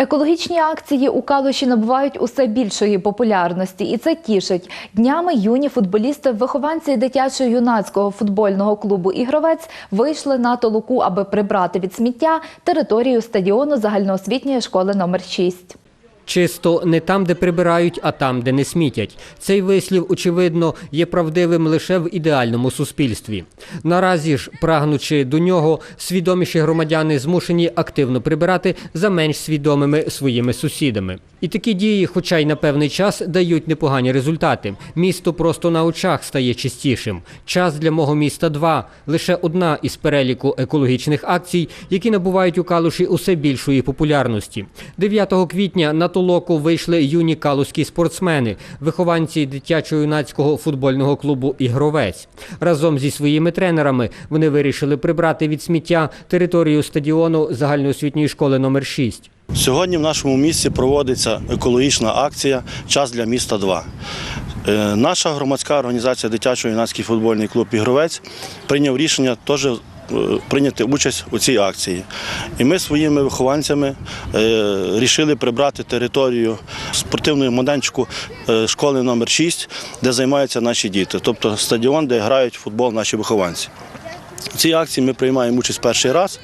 Екологічні акції у Калуші набувають усе більшої популярності, і це тішить. Днями юні футболісти, вихованці дитячо-юнацького футбольного клубу Ігровець вийшли на толоку, аби прибрати від сміття територію стадіону загальноосвітньої школи номер 6. Чисто не там, де прибирають, а там, де не смітять. Цей вислів, очевидно, є правдивим лише в ідеальному суспільстві. Наразі ж, прагнучи до нього, свідоміші громадяни змушені активно прибирати за менш свідомими своїми сусідами. І такі дії, хоча й на певний час, дають непогані результати. Місто просто на очах стає чистішим. Час для мого міста 2 – лише одна із переліку екологічних акцій, які набувають у Калуші усе більшої популярності. 9 квітня на толоку вийшли юні калузькі спортсмени, вихованці дитячо-юнацького футбольного клубу Ігровець. Разом зі своїми тренерами вони вирішили прибрати від сміття територію стадіону загальноосвітньої школи номер 6. Сьогодні в нашому місті проводиться екологічна акція Час для міста 2. Е, Наша громадська організація Дитячо-юнацький футбольний клуб Ігровець прийняв рішення теж прийняти участь у цій акції. І ми своїми вихованцями вирішили прибрати територію спортивного майданчику е, школи номер 6, де займаються наші діти, тобто стадіон, де грають футбол наші вихованці. В цій акції ми приймаємо участь перший раз.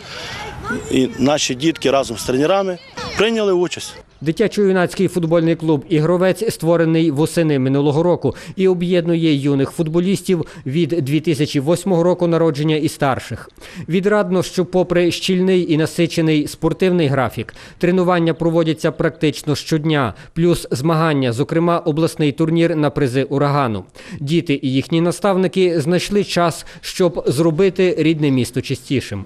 І наші дітки разом з тренерами прийняли участь. Дитячо-юнацький футбольний клуб Ігровець створений восени минулого року і об'єднує юних футболістів від 2008 року народження і старших. Відрадно, що попри щільний і насичений спортивний графік, тренування проводяться практично щодня, плюс змагання, зокрема обласний турнір на призи урагану. Діти і їхні наставники знайшли час, щоб зробити рідне місто чистішим.